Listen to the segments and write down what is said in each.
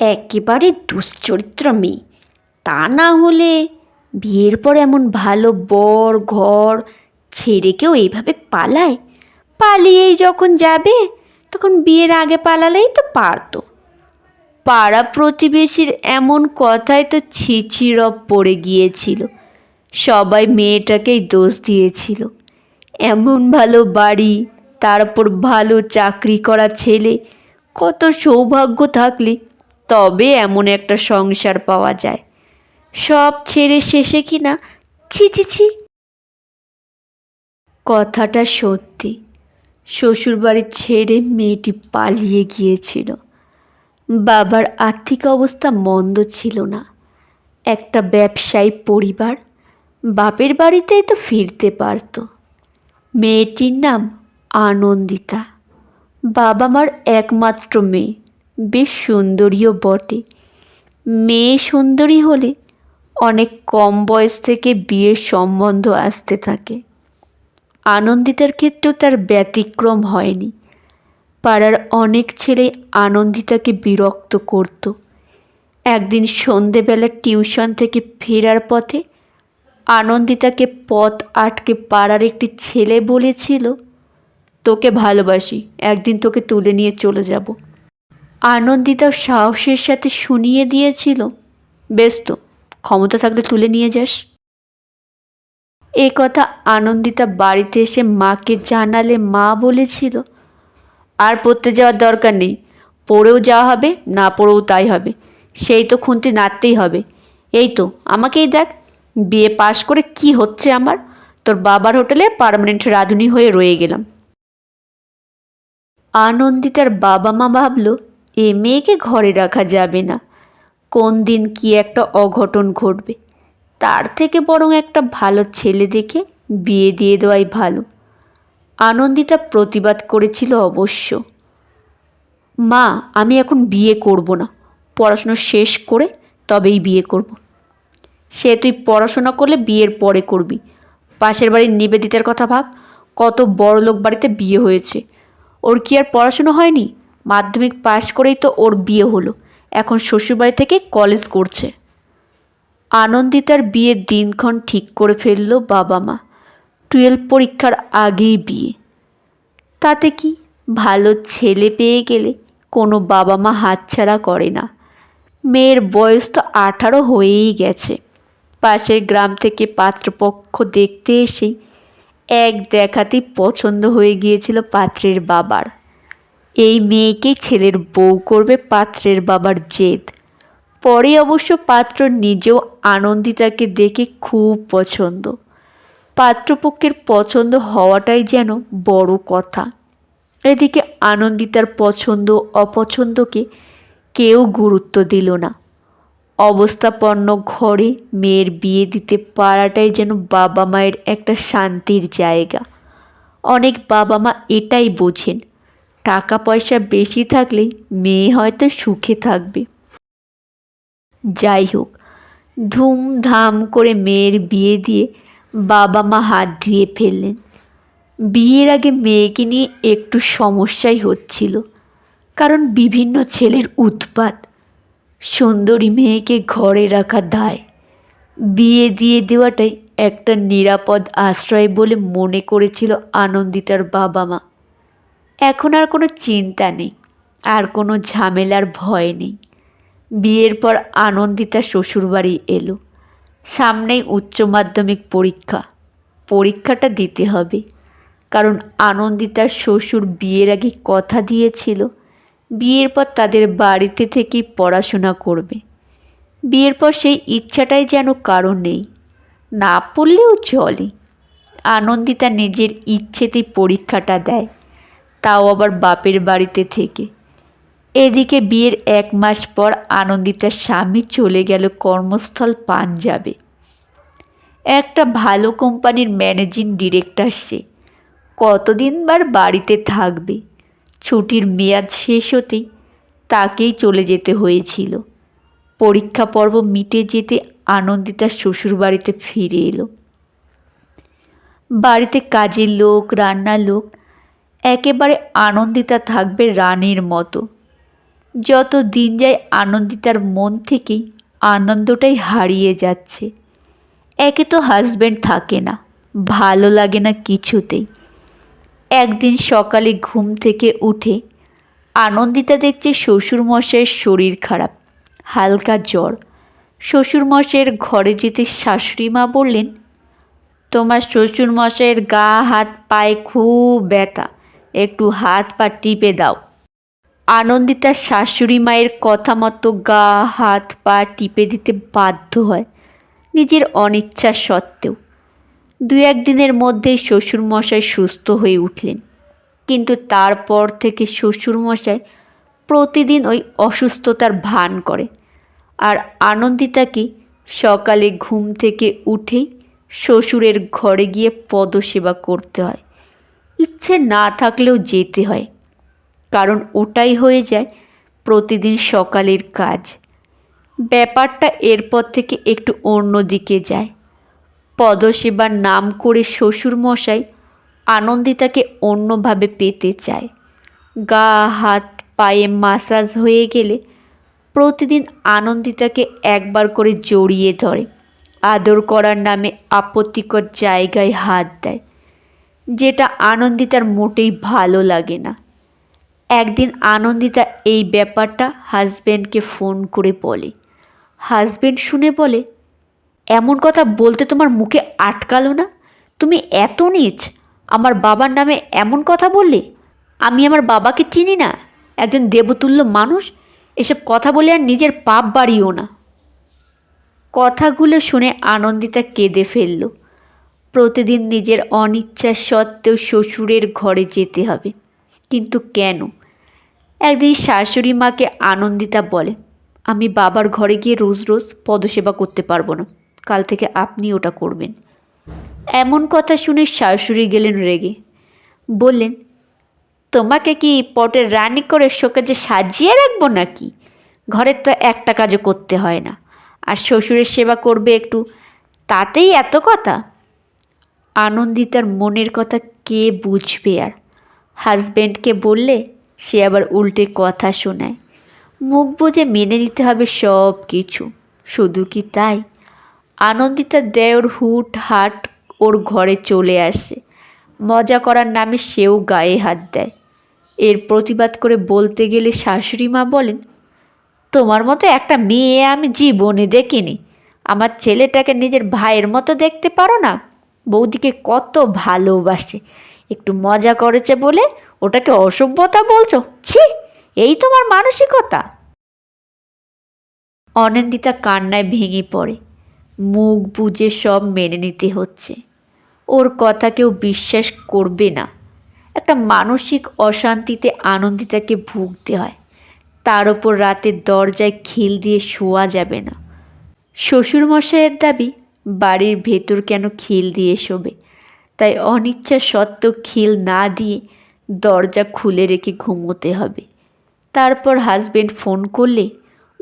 একেবারে দুশ্চরিত্র মেয়ে। তা না হলে বিয়ের পর এমন ভালো বর, ঘর, ছেড়ে কেউ এইভাবে পালায়? পালিয়েই যখন যাবে, তখন বিয়ের আগে পালালেই তো পারতো। পাড়া প্রতিবেশীর এমন কথায় তো ছিছিরপ পড়ে গিয়েছিল। সবাই মেয়েটাকেই দোষ দিয়েছিল। এমন ভালো বাড়ি তারপর ভালো চাকরি করা ছেলে, কত সৌভাগ্য থাকলে তবে এমন একটা সংসার পাওয়া যায়। সব ছেড়ে শেষে কি না ছি ছি ছি। কথাটা সত্যি। শ্বশুরবাড়ি ছেড়ে মেয়েটি পালিয়ে গিয়েছিল। বাবার আর্থিক অবস্থা মন্দ ছিল না। একটা ব্যবসায়ী পরিবার, বাপের বাড়িতেই তো ফিরতে পারত। মেয়েটির নাম আনন্দিতা। বাবা মার একমাত্র মেয়ে। বেশ সুন্দরীও বটে। মেয়ে সুন্দরী হলে অনেক কম বয়স থেকে বিয়ের সম্বন্ধ আসতে থাকে। আনন্দিতার ক্ষেত্রেও তার ব্যতিক্রম হয়নি। পাড়ার অনেক ছেলে আনন্দিতাকে বিরক্ত করত। একদিন সন্ধেবেলা টিউশন থেকে ফেরার পথে আনন্দিতাকে পথ আটকে পাড়ার একটি ছেলে বলেছিল, তোকে ভালোবাসি, একদিন তোকে তুলে নিয়ে চলে যাব। আনন্দিতা সাহসের সাথে শুনিয়ে দিয়েছিল, বেশ তো, ক্ষমতা থাকলে তুলে নিয়ে যাস। এ কথা আনন্দিতা বাড়িতে এসে মাকে জানালে মা বলেছিল, আর পড়তে যাওয়ার দরকার নেই, পড়েও যাওয়া হবে, না পড়েও তাই হবে, সেই তো খুন্তি নাড়তেই হবে। এই তো, আমাকেই দেখ, বিয়ে পাশ করে কি হচ্ছে আমার? তোর বাবার হোটেলে পার্মানেন্ট রাঁধুনি হয়ে রয়ে গেলাম। আনন্দিতার বাবা মা ভাবলো এ মেয়েকে ঘরে রাখা যাবে না। কোন দিন কি একটা অঘটন ঘটবে? তার থেকে বরং একটা ভালো ছেলে দেখে বিয়ে দিয়ে দেওয়াই ভালো। আনন্দিতা প্রতিবাদ করেছিল অবশ্য। মা, আমি এখন বিয়ে করব না। পড়াশুনো শেষ করে তবেই বিয়ে করব। সে তুই পড়াশোনা করলে বিয়ের পরে করবি। পাশের বাড়ির নিবেদিতার কথা ভাব। কত বড় লোক বাড়িতে বিয়ে হয়েছে। ওর কি আর পড়াশুনো হয়নি? মাধ্যমিক পাশ করেই তো ওর বিয়ে হলো। এখন শ্বশুরবাড়ি থেকে কলেজ করছে। আনন্দিতার বিয়ের দিনক্ষণ ঠিক করে ফেলল বাবা মা। টুয়েলভ পরীক্ষার আগেই বিয়ে। তাতে কি ভালো ছেলে পেয়ে গেলে কোনো বাবা মা হাতছাড়া করে না। মেয়ের বয়স তো আঠারো হয়েই গেছে। পাশের গ্রাম থেকে পাত্রপক্ষ দেখতে এসেই এক দেখাতেই পছন্দ হয়ে গিয়েছিল পাত্রের বাবার। এই মেয়েকে ছেলের বউ করবে পাত্রের বাবার জেদ। পরে অবশ্য পাত্র নিজেও আনন্দিতাকে দেখে খুব পছন্দ। পাত্রপক্ষের পছন্দ হওয়াটাই যেন বড় কথা। এদিকে আনন্দিতার পছন্দ অপছন্দকে কেউ গুরুত্ব দিল না। অবস্থাপন্ন ঘরে মেয়ের বিয়ে দিতে পারাটাই যেন বাবা মায়ের একটা শান্তির জায়গা। অনেক বাবা মা এটাই বোঝেন। টাকা পয়সা বেশি থাকলে মেয়ে হয়তো সুখে থাকবে। যাই হোক ধুমধাম করে মেয়ের বিয়ে দিয়ে বাবা মা হাত ধুয়ে ফেললেন। বিয়ের আগে মেয়েকে নিয়ে একটু সমস্যাই হচ্ছিল, কারণ বিভিন্ন ছেলের উৎপাত। সুন্দরী মেয়েকে ঘরে রাখা দায়। বিয়ে দিয়ে দেওয়াটাই একটা নিরাপদ আশ্রয় বলে মনে করেছিল আনন্দিতার বাবা মা এখন আর কোনো চিন্তা নেই, আর কোনো ঝামেলার ভয় নেই। বিয়ের পর আনন্দিতা শ্বশুরবাড়ি এলো। সামনেই উচ্চ মাধ্যমিক পরীক্ষা। পরীক্ষাটা দিতে হবে, কারণ আনন্দিতার শ্বশুর বিয়ের আগে কথা দিয়েছিল, বিয়ের পর তাদের বাড়িতে থেকেই পড়াশোনা করবে। বিয়ের পর সেই ইচ্ছাটাই যেন কারণ নেই, না পড়লেও চলে। আনন্দিতা নিজের ইচ্ছেতেই পরীক্ষাটা দেয়। তাও আবার বাপের বাড়িতে থেকে। এদিকে বিয়ের এক মাস পর আনন্দিতার স্বামী চলে গেল কর্মস্থল পাঞ্জাবে। একটা ভালো কোম্পানির ম্যানেজিং ডিরেক্টর সে। কতদিন বার বাড়িতে থাকবে? ছুটির মেয়াদ শেষ হতেই তাকেই চলে যেতে হয়েছিল। পরীক্ষা পর্ব মিটে যেতে আনন্দিতা শ্বশুর বাড়িতে ফিরে এলো। বাড়িতে কাজের লোক, রান্নার লোক একেবারে আনন্দিতা থাকবে রানীর মতো। যত দিন যায় আনন্দিতার মন থেকেই আনন্দটাই হারিয়ে যাচ্ছে। একে তো হাজব্যান্ড থাকে না, ভালো লাগে না কিছুতেই। একদিন সকালে ঘুম থেকে উঠে আনন্দিতা দেখছে শ্বশুরমশাইয়ের শরীর খারাপ, হালকা জ্বর। শ্বশুরমশাইয়ের ঘরে যেতে শাশুড়ি মা বললেন, তোমার শ্বশুরমশাইয়ের গা, হাত, পায়ে খুব ব্যথা। একটু হাত পা টিপে দাও। আনন্দিতার শাশুড়ি মায়ের কথা মতো গা, হাত পা টিপে দিতে বাধ্য হয় নিজের অনিচ্ছা সত্ত্বেও। দু একদিনের মধ্যেই শ্বশুরমশাই সুস্থ হয়ে উঠলেন। কিন্তু তারপর থেকে শ্বশুরমশাই প্রতিদিন ওই অসুস্থতার ভান করে। আর আনন্দিতাকে সকালে ঘুম থেকে উঠেই শ্বশুরের ঘরে গিয়ে পদসেবা করতে হয়। ইচ্ছে না থাকলেও যেতে হয়। কারণ ওটাই হয়ে যায় প্রতিদিন সকালের কাজ। ব্যাপারটা এরপর থেকে একটু অন্য দিকে যায়। পদসেবার নাম করে শ্বশুরমশাই আনন্দিতাকে অন্যভাবে পেতে চায়। গা, হাত, পায়ে মাসাজ হয়ে গেলে প্রতিদিন আনন্দিতাকে একবার করে জড়িয়ে ধরে। আদর করার নামে আপত্তিকর জায়গায় হাত দেয়। যেটা আনন্দিতার মোটেই ভালো লাগে না। একদিন আনন্দিতা এই ব্যাপারটা হাজব্যান্ডকে ফোন করে বলে। হাজব্যান্ড শুনে বলে, এমন কথা বলতে তোমার মুখে আটকালো না? তুমি এত নিচ, আমার বাবার নামে এমন কথা বললে? আমি আমার বাবাকে চিনি না, একজন দেবতুল্য মানুষ, এসব কথা বলে আর নিজের পাপ বাড়িও না। কথাগুলো শুনে আনন্দিতা কেঁদে ফেলল। প্রতিদিন নিজের অনিচ্ছা সত্ত্বেও শ্বশুরের ঘরে যেতে হবে। কিন্তু কেন? একদিন শাশুড়ি মাকে আনন্দিতা বলে, আমি বাবার ঘরে গিয়ে রোজ রোজ পদসেবা করতে পারব না। কাল থেকে আপনি ওটা করবেন। এমন কথা শুনে শাশুড়ি গেলেন রেগে। বললেন, তোমাকে কি পটের রানি করে শোকেজে সাজিয়ে রাখব নাকি? ঘরের তো একটা কাজও করতে হয় না। আর শ্বশুরের সেবা করবে একটু, তাতেই এত কথা? আনন্দিতার মনের কথা কে বুঝবে আর? হাজব্যান্ডকে বললে সে আবার উল্টে কথা শোনায়। মুখ বুঝে মেনে নিতে হবে সব কিছু। শুধু কি তাই? আনন্দিতা দেওর হুট হাট ওর ঘরে চলে আসে। মজা করার নামে সেও গায়ে হাত দেয়। এর প্রতিবাদ করে বলতে গেলে শাশুড়ি মা বলেন, তোমার মতো একটা মেয়ে আমি জীবনে দেখিনি। আমার ছেলেটাকে নিজের ভাইয়ের মতো দেখতে পারো না? বৌদিকে কত ভালোবাসে। একটু মজা করেছে বলে ওটাকে অসভ্যতা বলছো? ছি, এই তোমার মানসিকতা। অনিন্দিতা কান্নায় ভেঙে পড়ে। মুখ বুঝে সব মেনে নিতে হচ্ছে। ওর কথা কেউ বিশ্বাস করবে না। একটা মানসিক অশান্তিতে আনন্দিতাকে ভুগতে হয়। তার ওপর রাতের দরজায় খিল দিয়ে শোয়া যাবে না। শ্বশুরমশাইয়ের দাবি বাড়ির ভেতর কেন খিল দিয়ে শোবে? তাই অনিচ্ছা সত্ত্বেও খিল না দিয়ে দরজা খুলে রেখে ঘুমোতে হবে। তারপর হাজবেন্ড ফোন করলে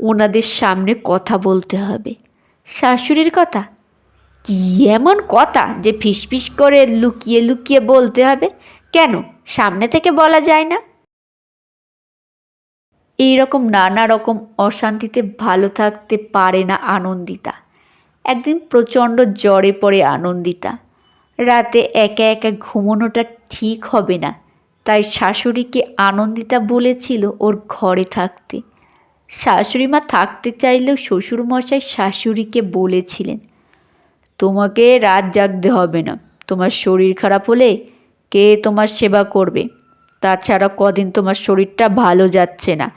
ওনাদের সামনে কথা বলতে হবে। শাশুড়ির কথা? কি এমন কথা যে ফিসফিস করে লুকিয়ে লুকিয়ে বলতে হবে? কেন? সামনে থেকে বলা যায় না। এই রকম নানা রকম অশান্তিতে ভালো থাকতে পারে না আনন্দিতা। একদিন প্রচণ্ড জ্বরে পড়ে আনন্দিতা। রাতে একা একা ঘুমোনোটা ঠিক হবে না, তাই শাশুড়িকে আনন্দিতা বলেছিল ওর ঘরে থাকতে। শাশুড়ি মা থাকতে চাইলেও শ্বশুরমশাই শাশুড়িকে বলেছিলেন, তোমাকে রাত জাগতে হবে না, তোমার শরীর খারাপ হলে কে তোমার সেবা করবে? তাছাড়া কদিন তোমার শরীরটা ভালো যাচ্ছে না,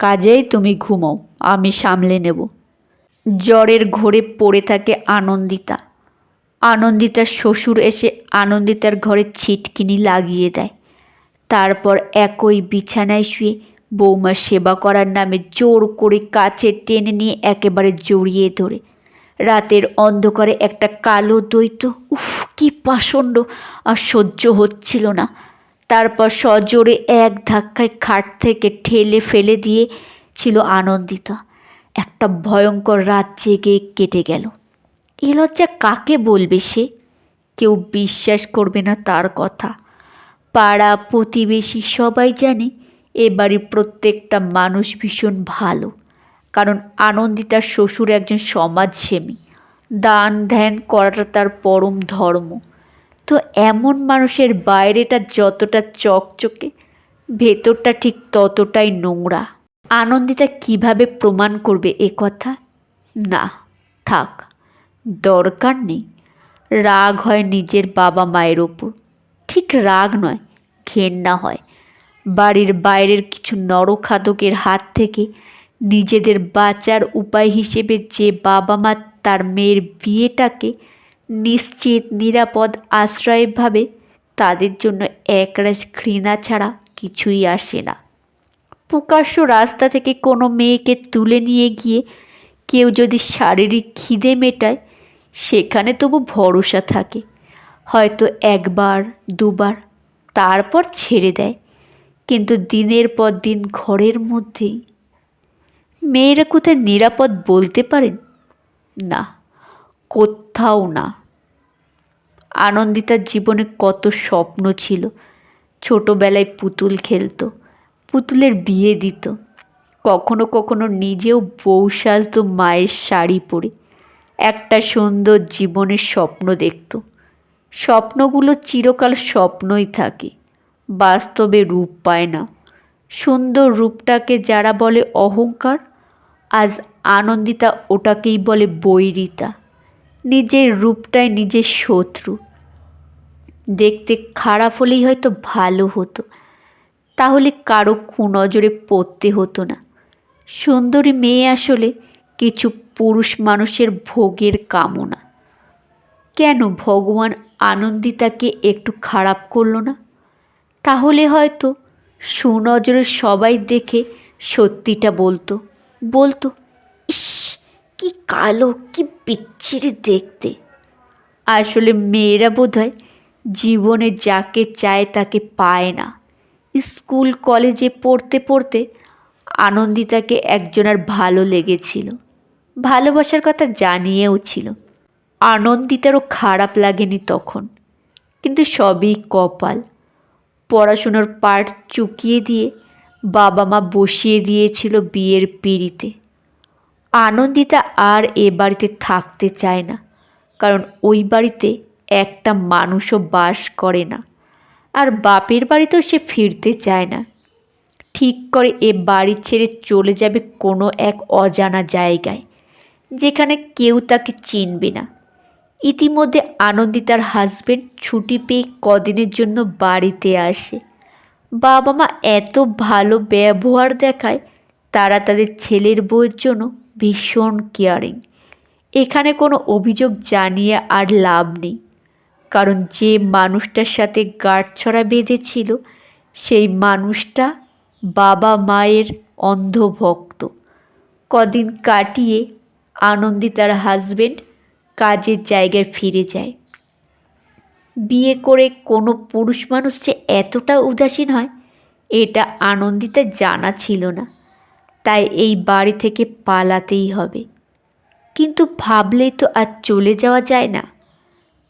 কাজেই তুমি ঘুমাও আমি সামলে নেব। জ্বরের ঘোরে পড়ে থাকে আনন্দিতা। আনন্দিতার শ্বশুর এসে আনন্দিতার ঘরে ছিটকিনি লাগিয়ে দেয়। তারপর একই বিছানায় শুয়ে বৌমার সেবা করার নামে জোর করে কাছে টেনে নিয়ে একেবারে জড়িয়ে ধরে। রাতের অন্ধকারে একটা কালো দৈত্য উফ, কি পাষণ্ড আর সহ্য হচ্ছিল না। তারপর সজোরে এক ধাক্কায় খাট থেকে ঠেলে ফেলে দিয়ে ছিল আনন্দিতা। একটা ভয়ঙ্কর রাত জেগে কেটে গেল। এ লজ্জা কাকে বলবে সে? কেউ বিশ্বাস করবে না তার কথা। পাড়া প্রতিবেশী সবাই জানে এ বাড়ির প্রত্যেকটা মানুষ ভীষণ ভালো। কারণ আনন্দিতার শ্বশুর একজন সমাজসেবী। দান ধ্যান করাটা তার পরম ধর্ম। তো এমন মানুষের বাইরেটা যতটা চকচকে, ভেতরটা ঠিক ততটাই নোংরা। আনন্দিতা কীভাবে প্রমাণ করবে এ কথা? না, থাক, দরকার নেই। রাগ হয় নিজের বাবা মায়ের ওপর। ঠিক রাগ নয়, ঘেন্না হয়। বাড়ির বাইরের কিছু নরখাদকের হাত থেকে নিজেদের বাঁচার উপায় হিসেবে যে বাবা মা তার মেয়ের বিয়েটাকে নিশ্চিত, নিরাপদ আশ্রয় ভাবে তাদের জন্য একরাশ ঘৃণা ছাড়া কিছুই আসে না। প্রকাশ্য রাস্তা থেকে কোনো মেয়েকে তুলে নিয়ে গিয়ে কেউ যদি শারীরিক খিদে মেটায়, সেখানে তবু ভরসা থাকে। হয়তো একবার, দুবার, তারপর ছেড়ে দেয়। কিন্তু দিনের পর দিন ঘরের মধ্যেই। মেয়েরা কোথায় নিরাপদ বলতে পারেন? না, কোথাও না। আনন্দিতার জীবনে কত স্বপ্ন ছিল। ছোটোবেলায় পুতুল খেলতো পুতুলের বিয়ে দিত। কখনো কখনো নিজেও বউ সাজতো মায়ের শাড়ি পরে। একটা সুন্দর জীবনের স্বপ্ন দেখত। স্বপ্নগুলো চিরকাল স্বপ্নই থাকে। বাস্তবে রূপ পায় না। সুন্দর রূপটাকে যারা বলে অহংকার, আজ আনন্দিতা ওটাকেই বলে বৈরিতা। নিজের রূপটাই নিজের শত্রু। দেখতে খারাপ হলেই হয়তো ভালো হতো। তাহলে কারও কুনজরে পড়তে হতো না। সুন্দরী মেয়ে আসলে কিছু পুরুষ মানুষের ভোগের কামনা। কেন ভগবান আনন্দিতাকে একটু খারাপ করল না? তাহলে হয়তো সুনজরে সবাই দেখে সত্যিটা বলতো। বলতো, ইস, কি কালো, কি বিচ্ছিরি দেখতে। আসলে মেয়েরা বোধহয় জীবনে যাকে চায় তাকে পায় না। স্কুল, কলেজে পড়তে পড়তে আনন্দিতাকে একজনের ভালো লেগেছিল। ভালোবাসার কথা জানিয়েও ছিল। আনন্দিতারও খারাপ লাগেনি তখন। কিন্তু সবই কপাল। পড়াশুনোর পাঠ চুকিয়ে দিয়ে বাবা মা বসিয়ে দিয়েছিল বিয়ের পিড়িতে। আনন্দিতা আর এ বাড়িতে থাকতে চায় না। কারণ ওই বাড়িতে একটা মানুষও বাস করে না। আর বাপের বাড়িতেও সে ফিরতে চায় না। ঠিক করে এ বাড়ি ছেড়ে চলে যাবে কোনো এক অজানা জায়গায়, যেখানে কেউ তাকে চিনবে না। ইতিমধ্যে আনন্দিতার হাজবেন্ড ছুটি পেয়ে কদিনের জন্য বাড়িতে আসে। বাবা মা এত ভালো ব্যবহার দেখায়, তারা তাদের ছেলের বউয়ের জন্য ভীষণ কেয়ারিং এখানে কোনো অভিযোগ জানিয়ে আর লাভ নেই। কারণ যে মানুষটার সাথে গাঁটছড়া বেঁধেছিল, সেই মানুষটা বাবা মায়ের অন্ধভক্ত। কদিন কাটিয়ে আনন্দিতার হাজবেন্ড কাজের জায়গায় ফিরে যায়। বিয়ে করে কোনো পুরুষ মানুষ যে এতটা উদাসীন হয়, এটা আনন্দিতা জানা ছিল না। তাই এই বাড়ি থেকে পালাতেই হবে। কিন্তু ভাবলেই তো আর চলে যাওয়া যায় না।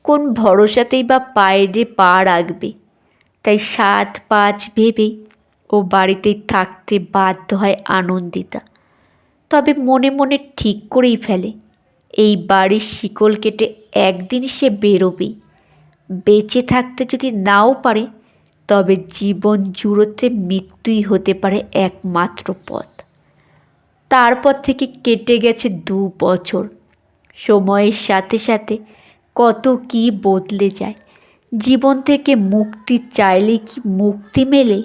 কোন ভরসাতেই বা পায়ে পা রাখবে? তাই সাত পাঁচ ভেবেই ও বাড়িতেই থাকতে বাধ্য হয় আনন্দিতা। তবে মনে মনে ঠিক করেই ফেলে, এই বাড়ির শিকল কেটে একদিন সে বেরোবেই বেঁচে থাকতে যদি নাও পারে, তবে জীবন জুড়োতে মৃত্যুই হতে পারে একমাত্র পথ। তারপর থেকে কেটে গেছে দু বছর। সময়ের সাথে সাথে কত কি বদলে যায়। জীবন থেকে মুক্তি চাইলে কি মুক্তি মেলে?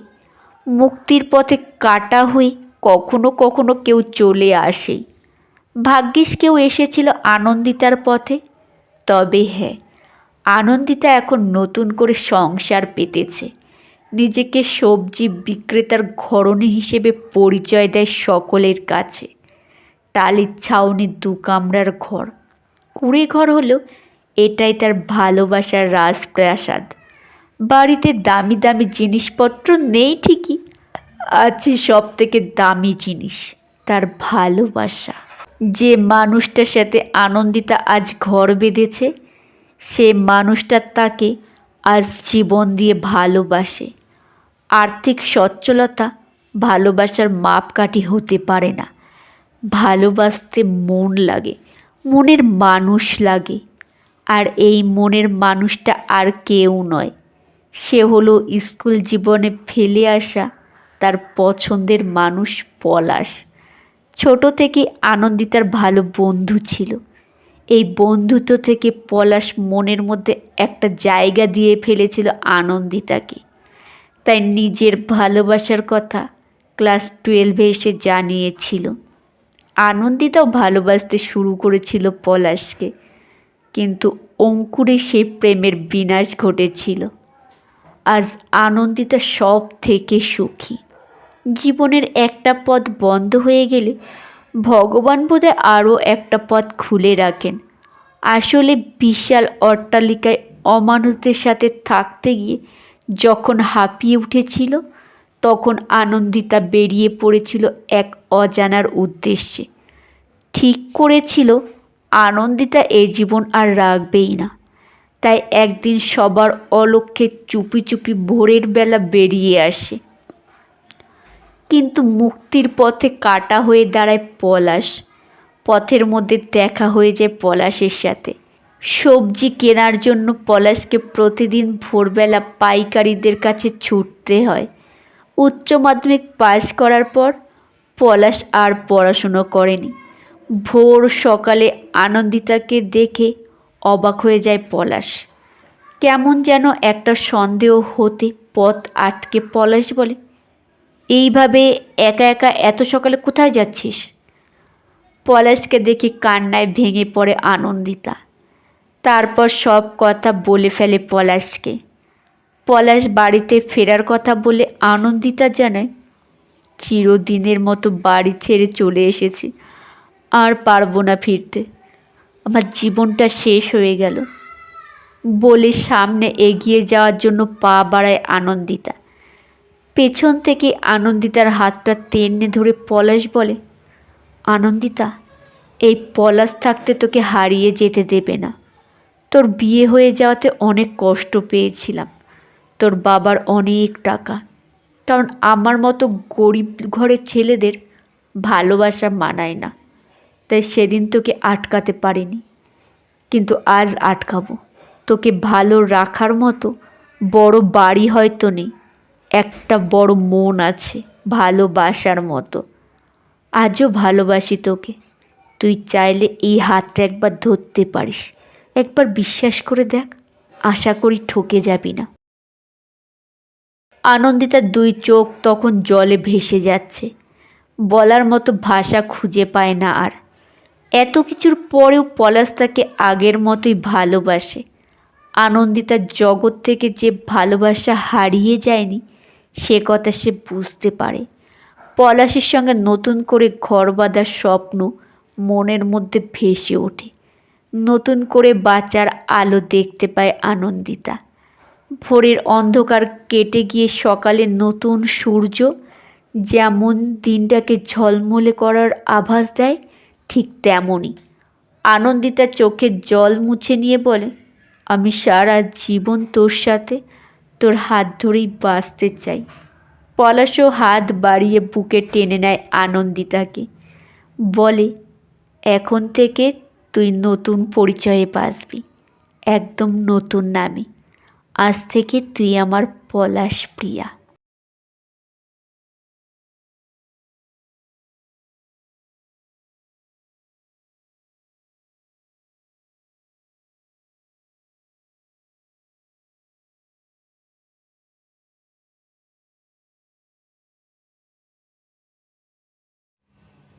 মুক্তির পথে কাটা হয়ে কখনো কখনো কেউ চলে আসে। ভাগ্যিস কেউ এসেছিল আনন্দিতার পথে। তবে হ্যাঁ আনন্দিতা এখন নতুন করে সংসার পেতেছে। নিজেকে সবজি বিক্রেতার ঘরণী হিসেবে পরিচয় দেয় সকলের কাছে। টালির ছাউনির দু কামরার ঘর। কুড়ে ঘর হলেও এটাই তার ভালোবাসার রাজপ্রাসাদ। বাড়িতে দামি দামি জিনিসপত্র নেই ঠিকই, আছে সব থেকে দামি জিনিস, তার ভালোবাসা। যে মানুষটার সাথে আনন্দিতা আজ ঘর বেঁধেছে, সে মানুষটা তাকে আজ জীবন দিয়ে ভালোবাসে। আর্থিক সচ্ছলতা ভালোবাসার মাপকাঠি হতে পারে না। ভালোবাসতে মন লাগে, মনের মানুষ লাগে। আর এই মনের মানুষটা আর কেউ নয়। সে হলো স্কুল জীবনে ফেলে আসা তার পছন্দের মানুষ পলাশ। ছোট থেকে আনন্দিতার ভালো বন্ধু ছিল। এই বন্ধুত্ব থেকে পলাশ মনের মধ্যে একটা জায়গা দিয়ে ফেলেছিল আনন্দিতাকে। তাই নিজের ভালোবাসার কথা ক্লাস টুয়েলভে এসে জানিয়েছিল। আনন্দিতাও ভালোবাসতে শুরু করেছিল পলাশকে। কিন্তু অঙ্কুরে সে প্রেমের বিনাশ ঘটেছিল। আজ আনন্দিতা সব থেকে সুখী। জীবনের একটা পথ বন্ধ হয়ে গেলে ভগবান বোধহয় আরও একটা পথ খুলে রাখেন। আসলে বিশাল অট্টালিকায় অমানুষদের সাথে থাকতে গিয়ে যখন হাঁপিয়ে উঠেছিল, তখন আনন্দিতা বেরিয়ে পড়েছিল এক অজানার উদ্দেশ্যে। ঠিক করেছিল আনন্দিতা এ জীবন আর রাখবেই না। তাই একদিন সবার অলক্ষ্যে চুপি চুপি ভোরের বেলা বেরিয়ে আসে। কিন্তু মুক্তির পথে কাটা হয়ে দাঁড়ায় পলাশ। পথের মধ্যে দেখা হয়ে যায় পলাশের সাথে। সবজি কেনার জন্য পলাশকে প্রতিদিন ভোরবেলা পাইকারিদের কাছে ছুটতে হয়। উচ্চ মাধ্যমিক পাশ করার পর পলাশ আর পড়াশুনো করেনি। ভোর সকালে আনন্দিতাকে দেখে অবাক হয়ে যায় পলাশ। কেমন যেন একটা সন্দেহ হতে পথ আটকে পলাশ বলে, এইভাবে একা একা এত সকালে কোথায় যাচ্ছিস? পলাশকে দেখে কান্নায় ভেঙে পড়ে আনন্দিতা। তারপর সব কথা বলে ফেলে পলাশকে। পলাশ বাড়িতে ফেরার কথা বলে আনন্দিতা জানায়, চিরদিনের মতো বাড়ি ছেড়ে চলে এসেছি। আর পারব না ফিরতে। আমার জীবনটা শেষ হয়ে গেল। বলে সামনে এগিয়ে যাওয়ার জন্য পা বাড়ায় আনন্দিতা। পেছন থেকে আনন্দিতার হাতটা টেনে ধরে পলাশ বলে, আনন্দিতা, এই পলাশ থাকতে তোকে হারিয়ে যেতে দেবে না। তোর বিয়ে হয়ে যাওয়াতে অনেক কষ্ট পেয়েছিলাম। তোর বাবার অনেক টাকা। কারণ আমার মতো গরিব ঘরের ছেলেদের ভালোবাসা মানায় না। তাই সেদিন তোকে আটকাতে পারিনি। কিন্তু আজ আটকাবো। তোকে ভালো রাখার মতো বড় বাড়ি হয়তো নেই। একটা বড় মন আছে ভালোবাসার মতো। আজও ভালোবাসি তোকে। তুই চাইলে এই হাতটা একবার ধরতে পারিস। একবার বিশ্বাস করে দেখ, আশা করি ঠকে যাবি না। আনন্দিতার দুই চোখ তখন জলে ভেসে যাচ্ছে। বলার মতো ভাষা খুঁজে পায় না আর। এত কিছুর পরেও পলাশ তাকে আগের মতোই ভালোবাসে। আনন্দিতার জগৎ থেকে যে ভালোবাসা হারিয়ে যায়নি, সে কথা সে বুঝতে পারে। পলাশের সঙ্গে নতুন করে ঘর বাঁধার স্বপ্ন মনের মধ্যে ভেসে ওঠে। নতুন করে বাঁচার আলো দেখতে পায় আনন্দিতা। ভোরের অন্ধকার কেটে গিয়ে সকালে নতুন সূর্য যেমন দিনটাকে ঝলমলে করার আভাস দেয় ঠিক তেমনই। আনন্দিতা চোখে জল মুছে নিয়ে বলে, আমি সারা জীবন তোর সাথে, তোর হাত ধরেই বাঁচতে চাই। পলাশও হাত বাড়িয়ে বুকে টেনে নেয় আনন্দিতাকে। বলে, এখন থেকে তুই নতুন পরিচয়ে বাঁচবি, একদম নতুন নামে। আজ থেকে তুই আমার পলাশ প্রিয়া।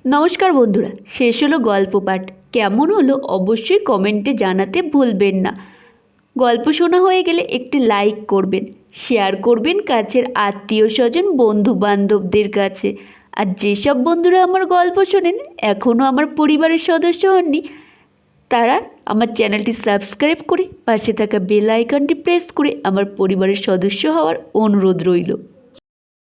নমস্কার বন্ধুরা, শেষ হলো গল্প পাঠ। কেমন হলো অবশ্যই কমেন্টে জানাতে ভুলবেন না। গল্প শোনা হয়ে গেলে একটি লাইক করবেন শেয়ার করবেন কাছের আত্মীয় স্বজন বন্ধু বান্ধবদের কাছে। আর যেসব বন্ধুরা আমার গল্প শোনেন, এখনও আমার পরিবারের সদস্য হননি, তারা আমার চ্যানেলটি সাবস্ক্রাইব করে পাশে থাকা বেল আইকনটি প্রেস করে আমার পরিবারের সদস্য হওয়ার অনুরোধ রইল।